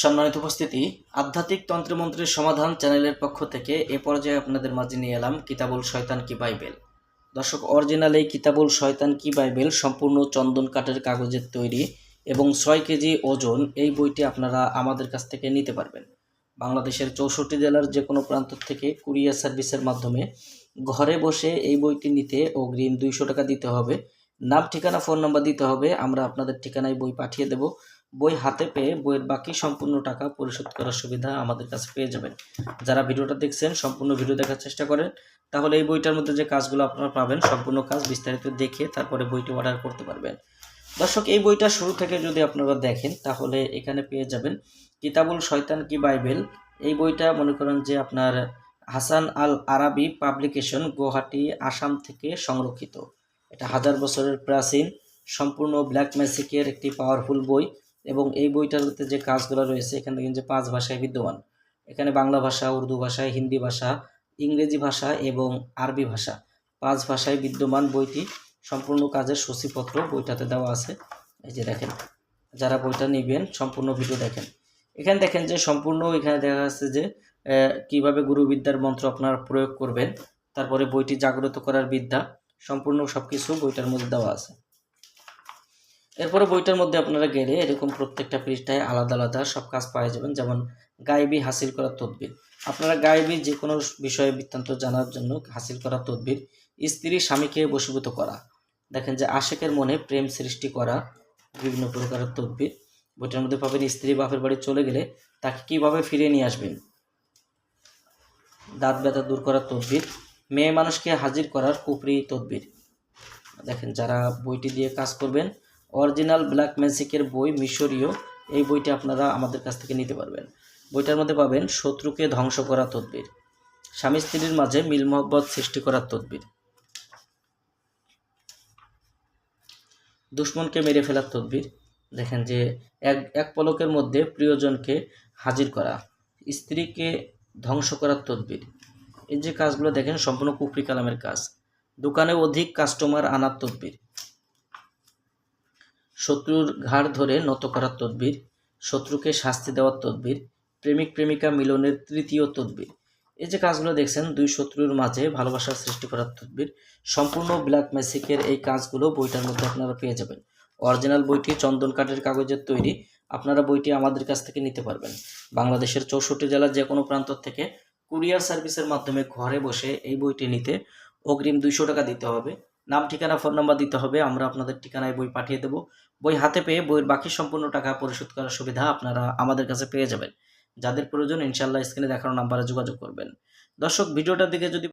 সম্মানিত উপস্থিতি, আধ্যাত্মিক তন্ত্রমন্ত্রের সমাধান চ্যানেলের পক্ষ থেকে এ পর্যায়ে আপনাদের মাঝে নিয়ে এলাম কিতাবুল শয়তান কি বাইবেল। দর্শক, অরিজিনাল এই কিতাবুল শয়তান কি বাইবেল সম্পূর্ণ চন্দন কাঠের কাগজের তৈরি এবং ছয় কেজি ওজন এই বইটি আপনারা আমাদের কাছ থেকে নিতে পারবেন। বাংলাদেশের চৌষট্টি জেলার যে কোনো প্রান্ত থেকে কুরিয়ার সার্ভিসের মাধ্যমে ঘরে বসে এই বইটি নিতে অগ্রিম দুইশো টাকা দিতে হবে। নাম, ঠিকানা, ফোন নাম্বার দিতে হবে। আমরা আপনাদের ঠিকানায় বই পাঠিয়ে দেব। বই হাতে পেয়ে বইয়ের বাকি সম্পূর্ণ টাকা পরিশোধ করার সুবিধা আমাদের কাছে পেয়ে যাবেন। যারা ভিডিওটা দেখছেন, সম্পূর্ণ ভিডিও দেখার চেষ্টা করেন, তাহলে এই বইটার মধ্যে যে কাজগুলো আপনারা পাবেন, সম্পূর্ণ কাজ বিস্তারিত দেখে তারপরে বইটি অর্ডার করতে পারবেন। দর্শক, এই বইটা শুরু থেকে যদি আপনারা দেখেন, তাহলে এখানে পেয়ে যাবেন কিতাবুল শয়তান কি বাইবেল। এই বইটা মনে করেন যে আপনার হাসান আল আরাবি পাবলিকেশন গুয়াহাটি, আসাম থেকে সংরক্ষিত। এটা হাজার বছরের প্রাচীন, সম্পূর্ণ ব্ল্যাক ম্যাজিকের একটি পাওয়ারফুল বই। এবং এই বইটাতে যে কাজগুলো রয়েছে, এখানে কিন্তু পাঁচ ভাষায় বিদ্যমান, এখানে বাংলা ভাষা, উর্দু ভাষা, হিন্দি ভাষা, ইংরেজি ভাষা এবং আরবি ভাষা, পাঁচ ভাষায় বিদ্যমান বইটি সম্পূর্ণ কাজের সূচিপত্র বইটাতে দেওয়া আছে। এই যে দেখেন, যারা বইটা নেবেন, সম্পূর্ণ ভিডিও দেখেন। এখানে দেখেন যে সম্পূর্ণ এখানে দেখা যাচ্ছে যে কীভাবে গুরুবিদ্যার মন্ত্র আপনারা প্রয়োগ করবেন, তারপরে বইটি জাগ্রত করার বিদ্যা, সম্পূর্ণ সব কিছু বইটার মধ্যে দেওয়া আছে। এরপরে বইটার মধ্যে আপনারা গেলে এরকম প্রত্যেকটা পৃষ্ঠায় আলাদা আলাদা সব কাজ পাওয়া যাবেন, যেমন গায়েবী হাসিল করার তদবির। আপনারা গায়েবী যে কোনো বিষয়ে বৃত্তান্ত জানার জন্য হাসিল করার তদবির স্ত্রী স্বামীকে বশীভূত করা। দেখেন যে আশেকের মনে প্রেম সৃষ্টি করা বিভিন্ন প্রকারের তদবির। বইটার মধ্যে পাবেন স্ত্রী বাপের বাড়ি চলে গেলে তাকে কীভাবে ফিরিয়ে নিয়ে আসবেন? দাঁত ব্যথা দূর করার তদবির, মেয়ে মানুষকে হাজির করার কুপরি তদবির। দেখেন যারা বইটি দিয়ে কাজ করবেন অরিজিনাল ব্ল্যাক ম্যাজিকের বই মিশরীয়, এই বইটি আপনারা আমাদের কাছ থেকে নিতে পারবেন। বইটার মধ্যে পাবেন শত্রুকে ধ্বংস করা তদবির, স্বামী স্ত্রীর মাঝে মিল মহব্বত সৃষ্টি করার তদবির, দুশ্মনকে মেরে ফেলার তদবির, দেখেন যে এক এক পলকের মধ্যে প্রিয়জনকে হাজির করা, স্ত্রীকে ধ্বংস করার তদবির। এই যে কাজগুলো দেখেন, সম্পূর্ণ কুফরি কালামের কাজ। দোকানে অধিক কাস্টমার আনার তদবির। শত্রুর ঘাড় ধরে নত করার তদবির, শত্রুকে শাস্তি দেওয়ার তদবির, প্রেমিক প্রেমিকা মিলনের তৃতীয় তদবির। এই যে কাজগুলো দেখছেন, দুই শত্রুর মাঝে ভালোবাসার সৃষ্টি করার তদবির, সম্পূর্ণ ব্ল্যাক ম্যাজিকের এই কাজগুলো বইটার মধ্যে আপনারা পেয়ে যাবেন। অরিজিনাল বইটি চন্দন কাঠের কাগজের তৈরি, আপনারা বইটি আমাদের কাছ থেকে নিতে পারবেন। বাংলাদেশের চৌষট্টি জেলার যে কোনো প্রান্ত থেকে কুরিয়ার সার্ভিসের মাধ্যমে ঘরে বসে এই বইটি নিতে অগ্রিম দুইশো টাকা দিতে হবে। নাম, ঠিকানা ফোন নাম্বার দিতে হবে। আমরা আপনাদের ঠিকানায় বই পাঠিয়ে দেবো। বই হাতে পেয়ে বইয়ের বাকি সম্পূর্ণ টাকা পরিশোধ করার সুবিধা আপনারা আমাদের কাছে পেয়ে যাবেন। যাদের প্রয়োজন ইনশাল্লাহ স্ক্রিনে দেখানো নাম্বারে যোগাযোগ করবেন। দর্শক, ভিডিওটার দিকে যদি